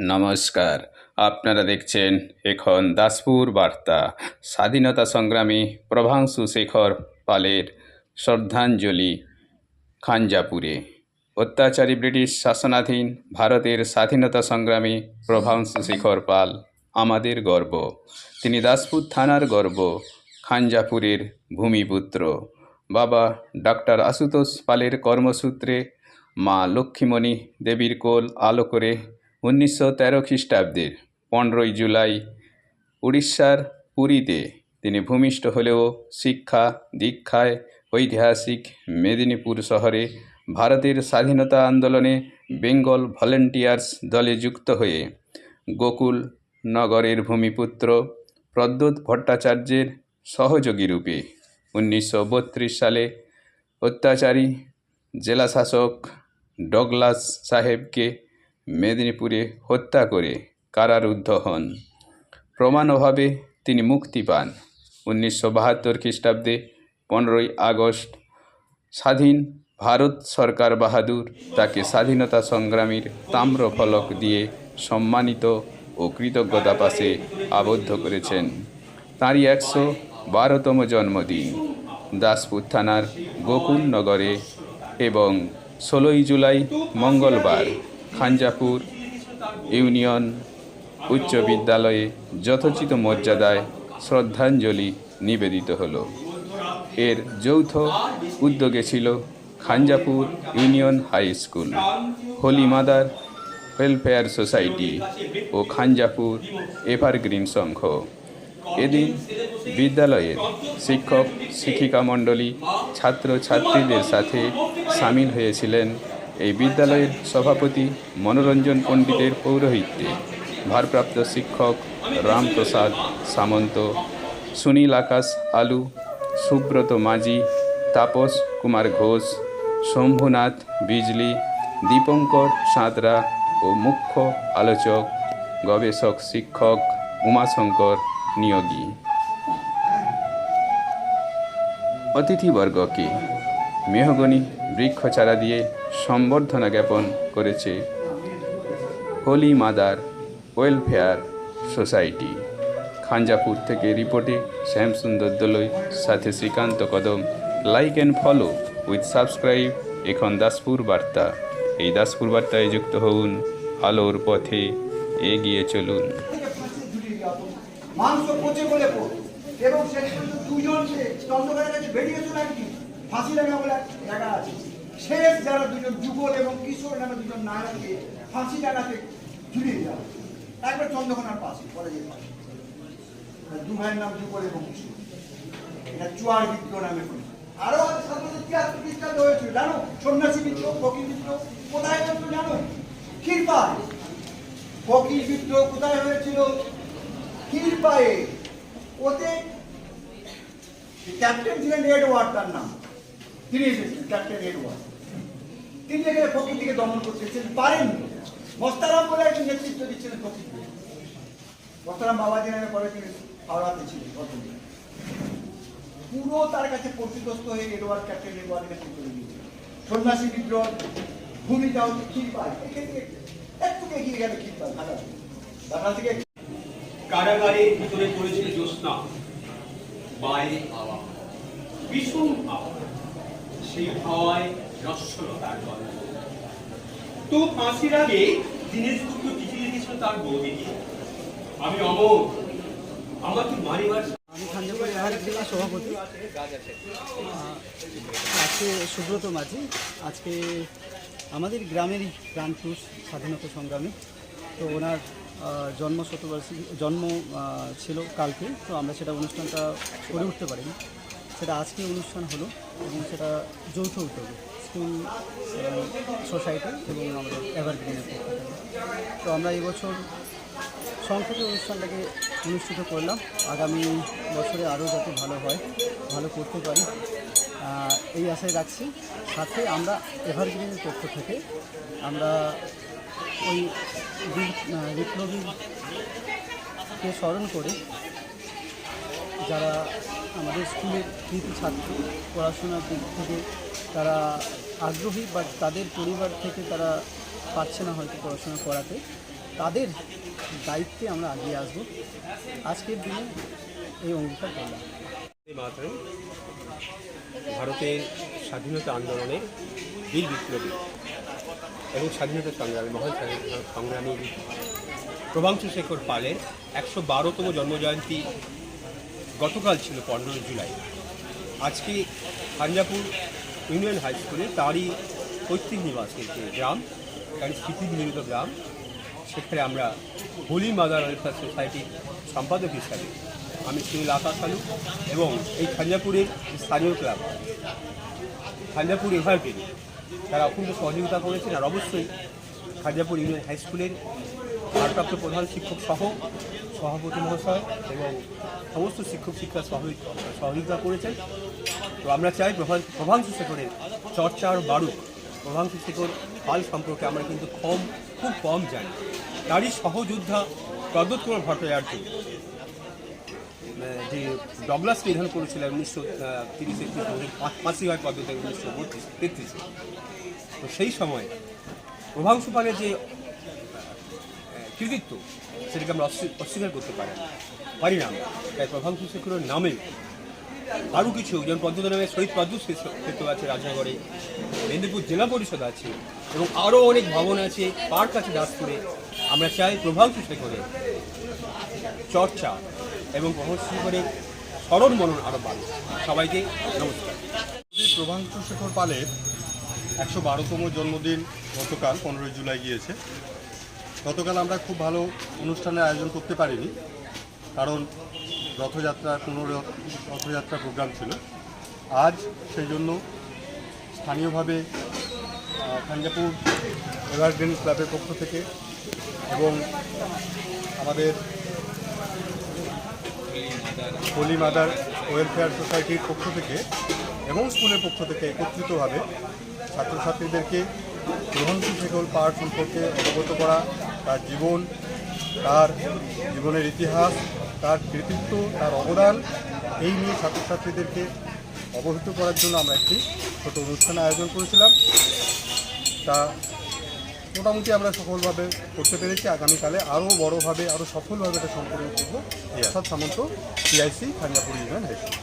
নমস্কার। আপনারা দেখছেন এখন দাসপুর বার্তা। স্বাধীনতা সংগ্রামী প্রভাংশু শেখর পালের শ্রদ্ধাঞ্জলি খাঞ্জাপুরে। অত্যাচারী ব্রিটিশ শাসনাধীন ভারতের স্বাধীনতা সংগ্রামী প্রভাংশু শেখর পাল আমাদের গর্ব। তিনি দাসপুর থানার গর্ব, খাঞ্জাপুরের ভূমিপুত্র। বাবা ডাক্তার আশুতোষ পালের কর্মসূত্রে মা লক্ষ্মীমণি দেবীর কোল আলো করে উনিশশো তেরো খ্রিস্টাব্দের পনেরোই জুলাই উড়িষ্যার পুরীতে তিনি ভূমিষ্ঠ হলেও শিক্ষা, দীক্ষায় ঐতিহাসিক মেদিনীপুর শহরে ভারতের স্বাধীনতা আন্দোলনে বেঙ্গল ভলেন্টিয়ার্স দলে যুক্ত হয়ে গোকুল নগরের ভূমিপুত্র প্রদ্যোৎ ভট্টাচার্যের সহযোগী রূপে উনিশশো বত্রিশ সালে অত্যাচারী জেলাশাসক ডগলাস সাহেবকে মেদিনীপুরে হত্যা করে কারারুদ্ধ হন। প্রমাণ অভাবে তিনি মুক্তি পান। উনিশশো বাহাত্তর খ্রিস্টাব্দে পনেরোই আগস্ট স্বাধীন ভারত সরকার বাহাদুর তাকে স্বাধীনতা সংগ্রামীর তাম্র ফলক দিয়ে সম্মানিত ও কৃতজ্ঞতা পাশে আবদ্ধ করেছেন। তাঁরই একশো বারোতম জন্মদিন দাসপুর থানার গোকুল নগরে এবং ষোলোই জুলাই মঙ্গলবার খাঞ্জাপুর ইউনিয়ন উচ্চ বিদ্যালয়ে যথোচিত মর্যাদায় শ্রদ্ধাঞ্জলি নিবেদিত হলো। এর যৌথ উদ্যোগে ছিল Khanjapur union high school, holy mother welfare society ও খাঞ্জাপুর এভারগ্রিন সংঘ। এদিন বিদ্যালয়ের শিক্ষক, শিক্ষিকা মণ্ডলী ছাত্র ছাত্রীদের সাথে সামিল হয়েছিলেন এই বিদ্যালয়ের সভাপতি মনোরঞ্জন পণ্ডিতের পৌরোহিত্যে ভারপ্রাপ্ত শিক্ষক রামপ্রসাদ সামন্ত, সুনীল আকাশ আলু, সুব্রত মাঝি, তাপস কুমার ঘোষ, শম্ভুনাথ বিজলি, দীপঙ্কর সাঁতরা ও মুখ্য আলোচক, গবেষক শিক্ষক উমাশঙ্কর নিয়োগী। অতিথিবর্গকে মেহগনি বৃক্ষচারা দিয়ে সম্বর্ধনা জ্ঞাপন করেছে holy mother welfare society. Khanjapur থেকে রিপোর্টে শ্যামসুন্দর দোলই, সাথে Srikanta Kadam. Like and follow with subscribe এখন দাসপুর বার্তা। এই দাসপুর বার্তায় যুক্ত হন আলোর পথে এগিয়ে চলুন। এবং চন্দ্রকারের কাছে বেরিয়ে চলে একটি ফাঁসি লাগা বলে আছে। শেষ যারা দুজন যুগল এবং কিশোর নামে দুজন নায়ককে ফাঁসি লাগাতে ঝুলিয়ে দেওয়া একবার চন্দ্রকোনার পাশে, কলেজের পাশে। দু ভাইয়ের নাম যুগল এবং কিশোর। এটা চুয়ার বিদ্রোহ নামে আরও হয়েছিল, জানো? সন্ন্যাসী বিদ্রোহ, ফকির বিদ্রোহ, কোথায় হয়েছিল জানো? ক্ষীরপায় ফকির বিদ্রোহ কোথায় হয়েছিল? ক্ষীরপায়ে ওতে ক্যাপ্টেন ছিলেন এডওয়ার্ড তার নাম। তিনি এসেছিলেন ক্যাপ্টেন এডওয়ার্ড। তিনি এখানে দিকে দমন করতে এসেছেন পারেননি। মস্তারাম বলে একজন নেতৃত্ব দিচ্ছিলেন ফকির মস্তারাম বাবাজি নামে পরে তিনি হাওড়াতে ছিলেন কতদিন পুরো তার কাছে পরিদস্ত হয়ে এডওয়ার্ড, ক্যাপ্টেন এডওয়ার্ডের কাছে চলে গিয়েছিল সন্ন্যাসী বিদ্রোহ ভূমিকা হচ্ছে এখান থেকে একটু এগিয়ে গেলে ক্ষীরপাই ঘাটা ঘাটা থেকে কারাগারের ভিতরে পড়েছিল জ্যোৎস্না। বাইরে হাওয়া। ভীষণ হাওয়া। তো আগে চিঠি লিখেছিল তার বৌদিকে। আমি মারিবার সভাপতি। আজকে সুব্রত মাঝি, আজকে আমাদের গ্রামেরই প্রাণপুরুষ স্বাধীনতা সংগ্রামী। তো ওনার জন্ম শতবার্ষিকী, জন্ম ছিল কালকে, তো আমরা সেটা অনুষ্ঠানটা করে উঠতে পারিনি। সেটা আজকে অনুষ্ঠান হলো এবং সেটা যৌথ উদ্যোগে, স্কুল সোসাইটি এবং আমাদের এভারগ্রিনের পক্ষ তো আমরা এবছর সংক্ষেপে অনুষ্ঠানটাকে অনুষ্ঠিত করলাম। আগামী বছরে আরও যাতে ভালো হয়, ভালো করতে পারি এই আশায় রাখছি। সাথে আমরা এভারগ্রিনের পক্ষ থেকে আমরা ওই বিপ্লবীকে স্মরণ করে যারা আমাদের স্কুলের কৃতি ছাত্র, পড়াশোনার দিক থেকে তারা আগ্রহী বা তাদের পরিবার থেকে তারা পারছে না হয়তো পড়াশোনা করাতে। তাদের দায়িত্বে আমরা এগিয়ে আসব। আজকের দিনে এই অঙ্গীকার করলাম ভারতের স্বাধীনতা আন্দোলনে বীর বিপ্লবী এবং স্বাধীনতা সংগ্রামী, মহান সংগ্রামী প্রভাংশু শেখর পালের একশো বারোতম জন্মজয়ন্তী গতকাল ছিল পনেরোই জুলাই। আজকে খাঞ্জাপুর ইউনিয়ন হাই স্কুলে তারই পৈতৃক নিবাস কিন্তু গ্রাম তার স্মৃতি বিনিয়োগ গ্রাম। সেখানে আমরা হোলি মাদার ওয়েলফেয়ার সোসাইটির সম্পাদক হিসাবে আমি সুনীল আকাশ আলু এবং এই খাঞ্জাপুরের যে স্থানীয় ক্লাব খাঞ্জাপুর এভারগ্রিন, তারা অত্যন্ত সহযোগিতা করেছেন আর অবশ্যই খাঞ্জাপুর ইউনিয়ন হাই স্কুলের ভারপ্রাপ্ত প্রধান শিক্ষক সহ সভাপতি মহাশয় এবং সমস্ত শিক্ষক শিক্ষা সহযোগি- সহযোগিতা করেছেন। তো আমরা চাই প্রভাংশু শেখরের চর্চা আর বাড়ুক। প্রভাংশু শেখর পাল সম্পর্কে আমরা কিন্তু কম, খুব কম জানি। তারই সহযোদ্ধা প্রদ্যোৎ কুমার ভট্টাচার্য যে ডগলাস নিধন করেছিলেন উনিশশো তিরিশ একত্রিশ ফাঁসি হয় পদ্ধতি উনিশশো বত্রিশ, তেত্রিশে। তো সেই সময় প্রভাংশু পালের যে কৃতিত্ব সেটাকে আমরা অস্বী- অস্বীকার করতে পারি পারি না তাই প্রভাংশু শেখরের নামে আরও কিছু যেমন পদ্মত নামে শহীদ পদ্ম ক্ষেত্র আছে রাজনগরে মেদিনীপুর জেলা পরিষদ আছে, এবং আরও অনেক ভবন আছে, পার্ক আছে দাসপুরে। আমরা চাই প্রভাংশু শেখরের চর্চা এবং প্রভাংশু শেখরের স্মরণ মনন আরও বাড়ুক। সবাইকে নমস্কার। প্রভাংশু শেখর পালের একশো বারোতম জন্মদিন গতকাল, পনেরোই জুলাই গিয়েছে। গতকাল আমরা খুব ভালো অনুষ্ঠানের আয়োজন করতে পারিনি, কারণ রথযাত্রা পনেরো রথযাত্রা প্রোগ্রাম ছিল। আজ সেই জন্য স্থানীয়ভাবে খাঞ্জাপুর এভারগ্রিন ক্লাবের পক্ষ থেকে এবং আমাদের হোলি মাদার ওয়েলফেয়ার সোসাইটির পক্ষ থেকে এবং স্কুলের পক্ষ থেকে একত্রিতভাবে ছাত্রছাত্রীদেরকে গ্রহণশী শেখর পাহাড় সম্পর্কে অবগত করা তার জীবন তার জীবনের ইতিহাস তার কৃতিত্ব তার অবদান এই নিয়ে ছাত্রছাত্রীদেরকে অবহিত করার জন্য আমরা একটি ছোট অনুষ্ঠান আয়োজন করেছিলাম। তা মোটামুটি আমরা সফলভাবে করতে পেরেছি। আগামীকালে আরও বড়োভাবে আরও সফলভাবে এটা সম্পন্ন করব। Samanta TIC Khanjapur union high school.